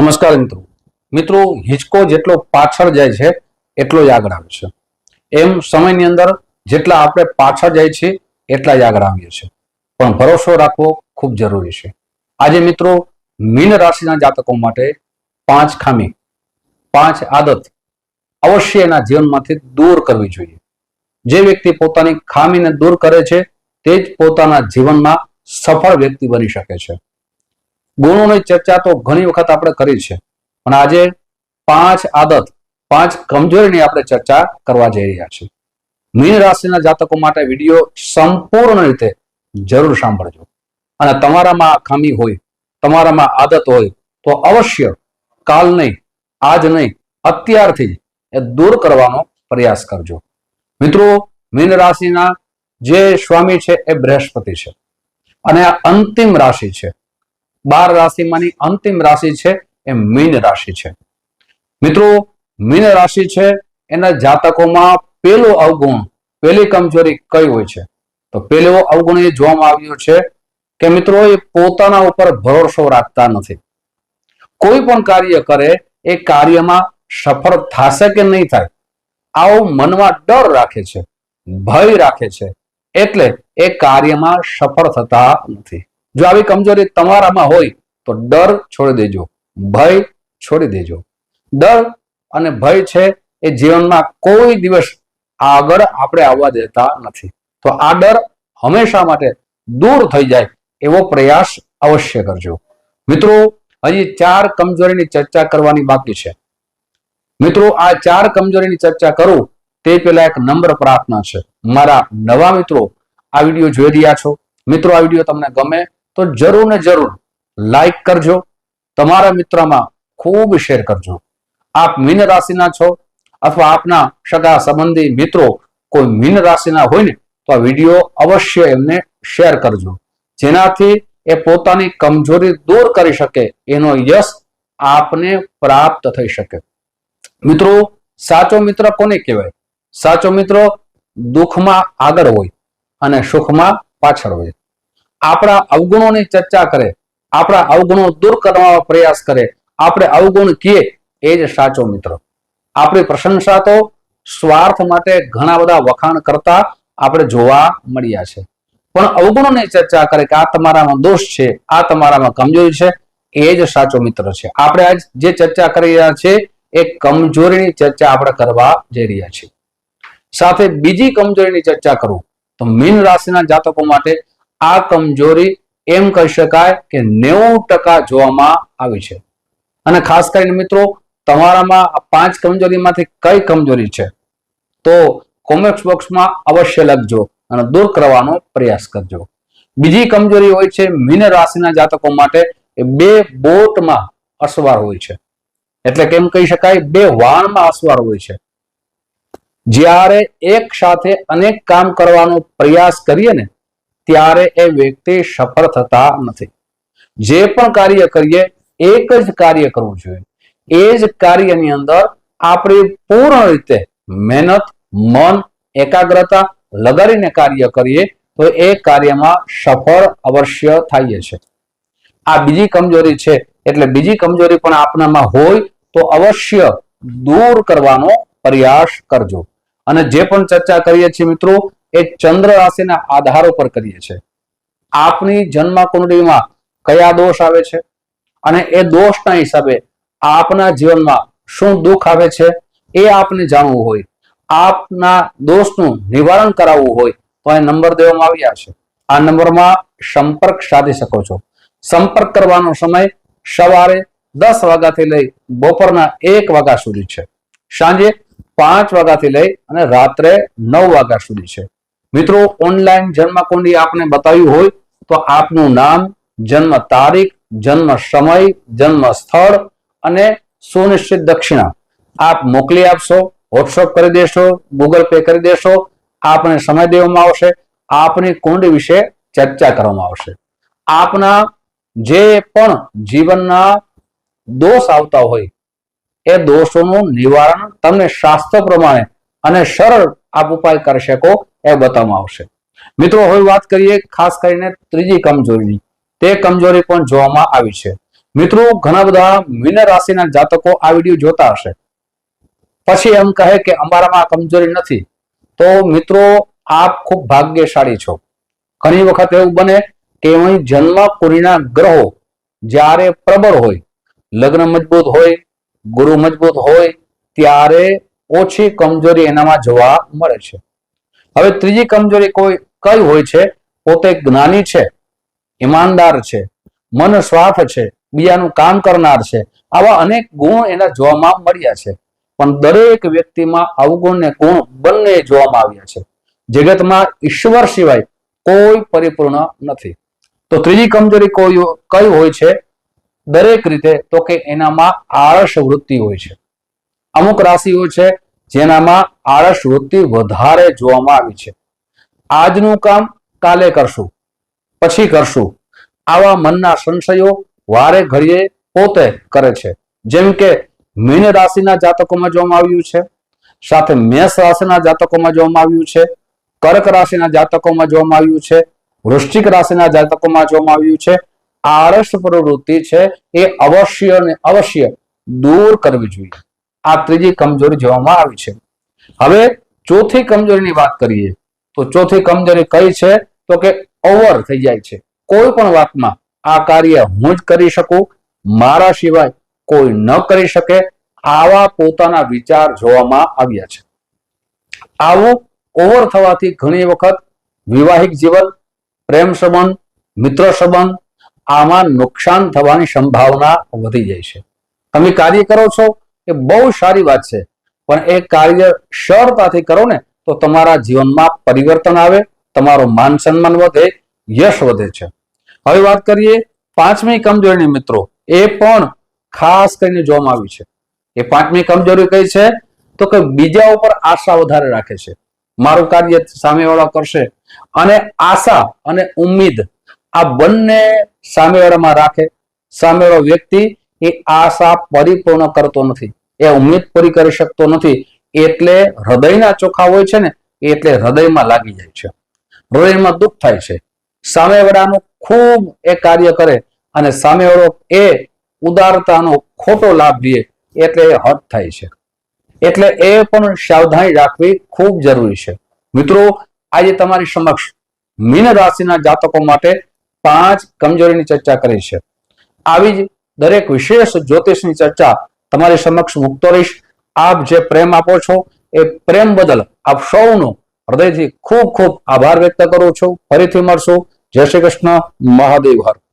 નમસ્કાર મિત્રો. મિત્રો, હિંચકો જેટલો પાછળ જાય છે, એટલો જ આગળ આવે છે. એમ સમયની અંદર જેટલા આપણે પાછળ જાય છે, એટલા જ આગળ આવીએ છીએ. પણ ભરોસો રાખવો ખૂબ જરૂરી છે. આજે મિત્રો, મીન રાશિના જાતકો માટે પાંચ ખામી, પાંચ આદત અવશ્ય એના જીવનમાંથી દૂર કરવી જોઈએ. જે વ્યક્તિ પોતાની ખામીને દૂર કરે છે, તે જ પોતાના જીવનમાં સફળ વ્યક્તિ બની શકે છે. ગુણોની ચર્ચા તો ઘણી વખત આપણે કરી છે. પણ આજે પાંચ આદત, પાંચ કમજોરીની આપણે ચર્ચા કરવા જઈ રહ્યા છીએ. મીન રાશિના જાતકો માટે વીડિયો સંપૂર્ણ રીતે જરૂર સાંભળજો. અને તમારામાં ખામી હોય, તમારામાં આદત હોય, તો અવશ્ય કાલ નહીં, આજ નહીં, અત્યારથી એ દૂર કરવાનો પ્રયાસ કરજો. મિત્રો, મીન રાશિના જે સ્વામી છે એ બૃહસ્પતિ છે. અને આ અંતિમ રાશિ છે. બાર રાશિમાંની અંતિમ રાશિ છે એ મીન રાશિ છે. મિત્રો, મીન રાશિ છે એના જાતકોમાં પેલો અવગુણ, પેલી કમજોરી કઈ હોય છે? તો પેલો અવગુણ એ જોવામાં આવ્યો છે કે મિત્રો, એ પોતાના ઉપર ભરોસો રાખતા નથી. કોઈ પણ કાર્ય કરે, એ કાર્યમાં સફળ થશે કે નહીં થાય, આવો મનમાં ડર રાખે છે, ભય રાખે છે, એટલે એ કાર્યમાં સફળ થતા નથી. જો આવી કમજોરી તમારામાં હોય, તો ડર છોડી દેજો, ભય છોડી દેજો. ડર અને ભય છે એ જીવનમાં કોઈ દિવસ આગળ આપણે આવવા દેતા નથી. તો આ ડર હંમેશા માટે દૂર થઈ જાય એવો પ્રયાસ અવશ્ય કરજો. મિત્રો, હજી ચાર કમજોરીની ચર્ચા કરવાની બાકી છે. મિત્રો, આ ચાર કમજોરીની ચર્ચા કરું તે પહેલા એક નમ્ર પ્રાર્થના છે. મારા નવા મિત્રો આ વીડિયો જોઈ રહ્યા છો. મિત્રો, આ વીડિયો તમને ગમે તો જરૂર ને જરૂર લાઈક કરજો, તમારા મિત્રમાં ખૂબ શેર કરજો. આપ મીન રાશિના છો અથવા આપના સગા સંબંધી મિત્રો કોઈ મીન રાશિના હોય ને, તો આ વીડિયો અવશ્ય એમને શેર કરજો. જેનાથી એ પોતાની કમજોરી દૂર કરી શકે, એનો યશ આપને પ્રાપ્ત થઈ શકે. મિત્રો, સાચો મિત્ર કોને કહેવાય? સાચો મિત્રો દુઃખમાં આગળ હોય અને સુખમાં પાછળ હોય. આપણા અવગુણોની ચર્ચા કરે, આપણા અવગુણો દૂર કરવાનો પ્રયાસ કરે, આપણે અવગુણ કીએ એ જ સાચો મિત્ર. આપણી પ્રશંસા તો સ્વાર્થ માટે ઘણા બધા વખાણ કરતા આપણે જોવા મળ્યા છે. પણ અવગુણોની ચર્ચા કરે કે આ તમારામાં દોષ છે, આ તમારામાં કમજોરી છે, એ જ સાચો મિત્ર છે. આપણે આજ જે ચર્ચા કરી રહ્યા છે એ કમજોરીની ચર્ચા આપણે કરવા જઈ રહ્યા છીએ. સાથે બીજી કમજોરીની ચર્ચા કરું તો મીન રાશિના જાતકો માટે આ કમજોરી એમ કહી શકાય કે નેવું ટકા જોવામાં આવી છે. અને ખાસ કરીને મિત્રો, તમારામાં પાંચ કમજોરીમાંથી કઈ કમજોરી છે? તો કોમેન્ટ બોક્સમાં અવશ્ય લખજો અને દૂર કરવાનો પ્રયાસ કરજો. બીજી કમજોરી હોય છે મીન રાશિના જાતકો માટે એ બે બોટમાં અસવાર હોય છે. એટલે કેમ કહી શકાય બે વાણમાં અસવાર હોય છે. જ્યારે એક સાથે અનેક કામ કરવાનો પ્રયાસ કરીએ ને ત્યારે એ વ્યક્તિ સફળ થતા નથી. જે પણ કાર્ય કરીએ, એક જ કાર્ય કરવું જોઈએ. એ જ કાર્યની અંદર આપણે પૂર્ણ રીતે મહેનત, મન, એકાગ્રતા લગાડીને કાર્ય કરીએ, તો એ કાર્યમાં સફળ અવશ્ય થાય છે. આ બીજી કમજોરી છે, એટલે બીજી કમજોરી પણ આપણામાં હોય, તો અવશ્ય દૂર કરવાનો પ્રયાસ કરજો. અને જે પણ ચર્ચા કરીએ છીએ મિત્રો એ ચંદ્ર રાશિના આધારો પર કરીએ છીએ. આપની જન્મ કુંડળીમાં કયા દોષ આવે છે? અને એ દોષના હિસાબે આપના જીવનમાં શું દુઃખ આવે છે એ આપને જાણવું હોય. આપના દોષનું નિવારણ કરાવવું હોય તો એ નંબર દેવામાં આવ્યા છે. આ નંબરમાં સંપર્ક સાધી શકો છો. સંપર્ક કરવાનો સમય સવારે દસ વાગ્યાથી લઈ બપોરના એક વાગ્યા સુધી છે. સાંજે પાંચ વાગ્યાથી લઈ અને રાત્રે નવ વાગ્યા સુધી છે. મિત્રો ઓનલાઈન જન્મકુંડી આપને બતાવ્યું હોય તો આપનું નામ, જન્મ તારીખ, જન્મ સમય, જન્મ સ્થળ અને સુનિશ્ચિત દક્ષિણા. આપ મોકલી આપશો વોટ્સઅપ કરી દેશો ગૂગલ પે કરી દેશો, આપને સમય દેવામાં આવશે, આપની કુંડી વિશે ચર્ચા કરવામાં આવશે. આપના જે પણ જીવનના દોષ આવતા હોય, એ દોષોનું નિવારણ તમને શાસ્ત્ર પ્રમાણે અને સરળ આપ ઉપાય કરી શકો. એ બતાવવામાં આવશે. મિત્રો, હવે વાત કરીએ ખાસ કરીને ત્રીજી કમજોરીની. તે કમજોરી પણ જોવામાં આવી છે. મિત્રો, ઘણા બધા મીન રાશિના જાતકો આ વીડિયો જોતા હશે. પછી એમ કહે કે અમારામાં કમજોરી નથી. તો મિત્રો, આપ ખૂબ ભાગ્યશાળી છો. ઘણી વખત એવું બને કે અહીં જન્મ કુરીના ગ્રહો જ્યારે પ્રબળ હોય, લગ્ન મજબૂત હોય, ગુરુ મજબૂત હોય, ત્યારે ઓછી કમજોરી એનામાં જોવા મળે છે. હવે ત્રીજી કમજોરી કોઈ કઈ હોય છે? પોતે જ્ઞાની છે, ઈમાનદાર છે, મન સ્વાર્થ છે, બીજાનું કામ કરનાર છે, આવા અનેક ગુણ એના જોવામાં મળ્યા છે. પણ દરેક વ્યક્તિમાં અવગુણ ને ગુણ બંને જોવામાં આવ્યા છે. જગતમાં ઈશ્વર સિવાય કોઈ પરિપૂર્ણ નથી. તો ત્રીજી કમજોરી કોઈ કઈ હોય છે? દરેક રીતે તો કે એનામાં આળસ વૃત્તિ હોય છે. અમુક રાશિઓ છે જેનામાં આળસ વૃત્તિ વધારે જોવામાં આવી છે. આજનું કામ કાલે કરશું, પછી કરશું. આવા મનના સંશયો વારે ઘડીએ પોતે કરે છે. જેમ કે મીન રાશિના જાતકોમાં જોવામાં આવ્યું છે, સાથે મેષ રાશિના જાતકોમાં જોવામાં આવ્યું છે, કર્ક રાશિના જાતકોમાં જોવામાં આવ્યું છે, વૃશ્ચિક રાશિના જાતકોમાં જોવામાં આવ્યું છે. આળસ પ્રવૃત્તિ છે એ અવશ્ય અને અવશ્ય દૂર કરવી જોઈએ. આ ત્રીજી કમજોરી જોવામાં આવી છે. હવે ચોથી કમજોરીની વાત કરીએ, તો ચોથી કમજોરી કઈ છે? તો કે ઓવર થઈ જાય છે. કોઈ પણ વાતમાં આ કાર્ય હું જ કરી શકું, મારા સિવાય કોઈ ન કરી શકે, આવા પોતાના વિચાર જોવામાં આવ્યા છે. આવું ઓવર થવાથી ઘણી વખત વિવાહિક જીવન, પ્રેમ સંબંધ, મિત્ર સંબંધ આમાં નુકસાન થવાની સંભાવના વધી જાય છે. તમે કાર્ય કરો છો એ બહુ સારી વાત છે. પણ એ કાર્ય સરળતાથી કરો ને, તો તમારા જીવનમાં પરિવર્તન આવે, તમારું માન સન્માન વધે, યશ વધે છે. હવે વાત કરીએ પાંચમી કમજોરીની મિત્રો. એ પણ ખાસ કરીને જોવામાં આવી છે. એ પાંચમી કમજોરી કઈ છે? તો કે બીજા ઉપર આશા વધારે રાખે છે. મારું કાર્ય સામેવાળા કરશે અને આશા અને ઉમ્મીદ આ બંને સામેવાળામાં રાખે. સામેવાળો વ્યક્તિ એ આશા પરિપૂર્ણ કરતો નથી. એ ઉમ્મીદ પૂરી કરી શકતો નથી. એટલે હૃદયના ચોખા હોય છે ને એટલે હૃદયમાં લાગી જાય છે. હૃદયમાં દુઃખ થાય છે. સામેવાળાનું ખૂબ એ કાર્ય કરે અને સામેવાળો એ ઉદારતાનો ખોટો લાભ લે, એટલે એ હટ થાય છે. એટલે એ પણ સાવધાની રાખવી ખૂબ જરૂરી છે. મિત્રો, આજે તમારી સમક્ષ મીન રાશિના જાતકો માટે પાંચ કમજોરીની ચર્ચા કરી છે. આવી જ દરેક વિશેષ જ્યોતિષની ચર્ચા તમારી સમક્ષ મૂકતો રહીશ. આપ જે પ્રેમ આપો છો, એ પ્રેમ બદલ આપ સૌનો હૃદયથી ખૂબ ખૂબ આભાર વ્યક્ત કરું છું. ફરીથી મળશું. જય શ્રી કૃષ્ણ. મહાદેવ હર.